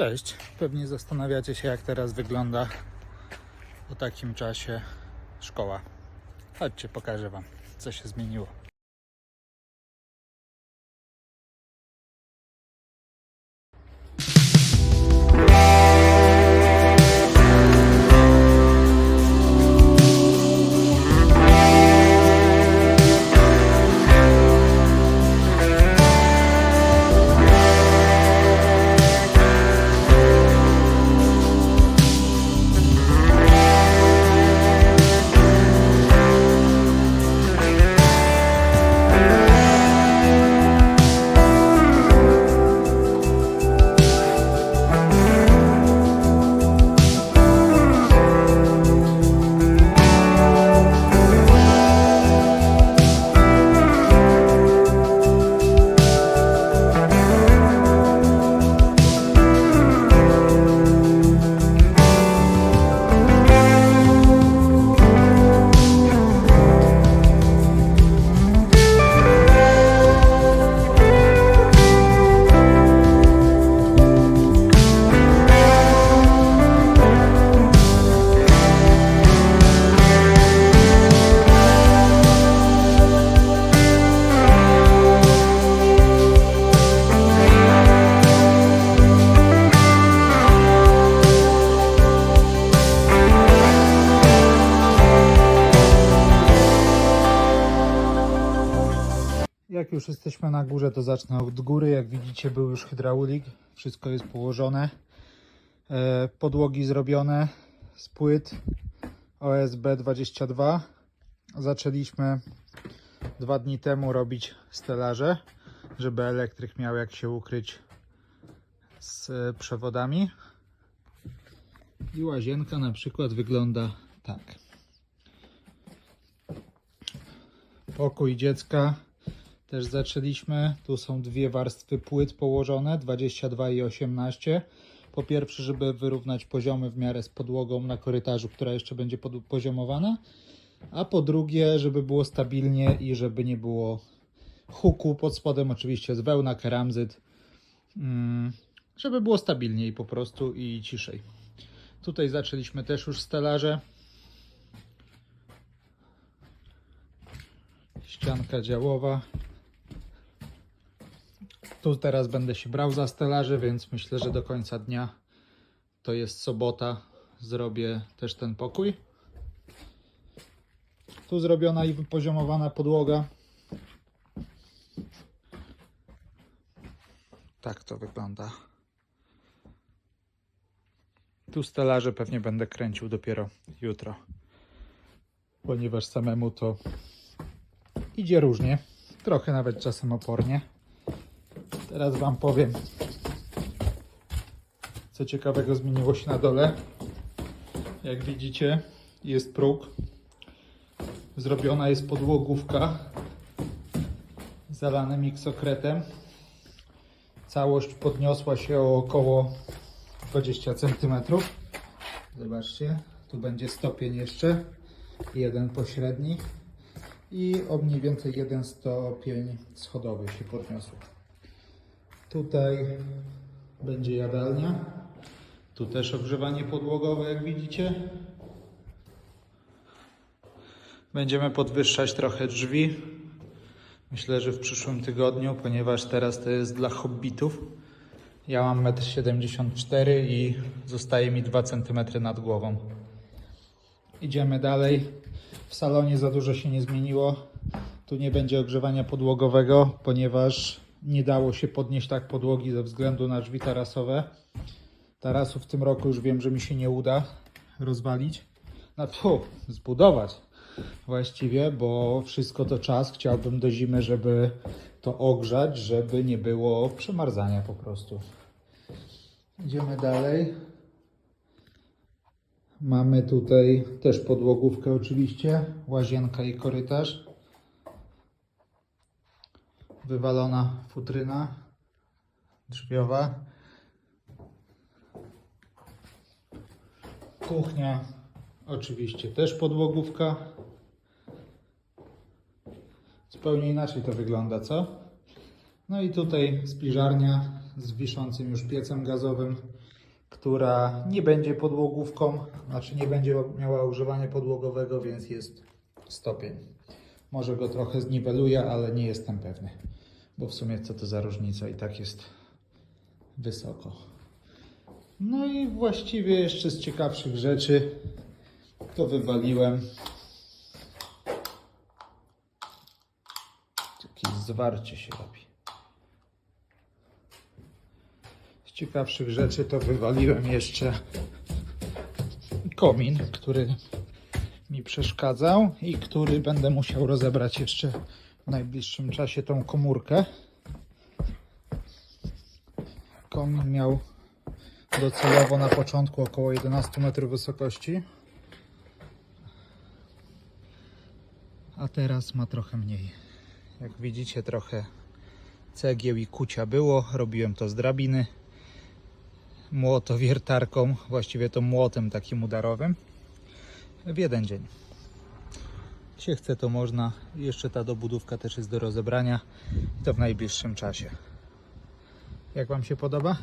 Cześć, pewnie zastanawiacie się jak teraz wygląda po takim czasie szkoła. Chodźcie, pokażę Wam, co się zmieniło. Już jesteśmy na górze, to zacznę od góry. Jak widzicie, był już hydraulik, wszystko jest położone. E, Podłogi zrobione z płyt OSB 22. Zaczęliśmy dwa dni temu robić stelaże, żeby elektryk miał jak się ukryć z e, przewodami. I łazienka na przykład wygląda tak. Pokój dziecka też zaczęliśmy. Tu są dwie warstwy płyt położone, 22 i 18. Po pierwsze, żeby wyrównać poziomy w miarę z podłogą na korytarzu, która jeszcze będzie poziomowana. A po drugie, żeby było stabilnie i żeby nie było huku. Pod spodem oczywiście jest wełna, keramzyt. Mm, żeby było stabilniej po prostu i ciszej. Tutaj zaczęliśmy też już stelaże. Ścianka działowa. Tu teraz będę się brał za stelaże, więc myślę, że do końca dnia to jest sobota. Zrobię też ten pokój. Tu zrobiona i wypoziomowana podłoga. Tak to wygląda. Tu stelaże pewnie będę kręcił dopiero jutro, ponieważ samemu to idzie różnie, trochę nawet czasem opornie. Teraz Wam powiem, co ciekawego zmieniło się na dole. Jak widzicie, jest próg. Zrobiona jest podłogówka zalane miksokretem. Całość podniosła się o około 20 cm. Zobaczcie, tu będzie stopień jeszcze, jeden pośredni i o mniej więcej jeden stopień schodowy się podniosło. Tutaj będzie jadalnia. Tu też ogrzewanie podłogowe, jak widzicie. Będziemy podwyższać trochę drzwi. Myślę, że w przyszłym tygodniu, ponieważ teraz to jest dla hobbitów. Ja mam 1,74 m i zostaje mi 2 cm nad głową. Idziemy dalej. W salonie za dużo się nie zmieniło. Tu nie będzie ogrzewania podłogowego, ponieważ nie dało się podnieść tak podłogi ze względu na drzwi tarasowe. Tarasu w tym roku już wiem, że mi się nie uda rozwalić. No tu, zbudować właściwie, bo wszystko to czas. Chciałbym do zimy, żeby to ogrzać, żeby nie było przemarzania po prostu. Idziemy dalej. Mamy tutaj też podłogówkę oczywiście, łazienka i korytarz. Wywalona futryna drzwiowa. Kuchnia oczywiście też podłogówka. Zupełnie inaczej to wygląda, co? No i tutaj spiżarnia z wiszącym już piecem gazowym. która nie będzie podłogówką, znaczy nie będzie miała używania podłogowego, więc jest stopień. Może go trochę zniweluje, ale nie jestem pewny, bo w sumie co to za różnica i tak jest wysoko. No i właściwie jeszcze z ciekawszych rzeczy to wywaliłem jakieś zwarcie się robi. Z ciekawszych rzeczy to wywaliłem jeszcze komin, który przeszkadzał i który będę musiał rozebrać jeszcze w najbliższym czasie tą komórkę. Komin miał docelowo na początku około 11 metrów wysokości, a teraz ma trochę mniej. Jak widzicie, trochę cegieł i kucia było. Robiłem to z drabiny młotowiertarką, właściwie to młotem takim udarowym w jeden dzień. Się chce, to można. Jeszcze ta dobudówka też jest do rozebrania i to w najbliższym czasie. Jak Wam się podoba?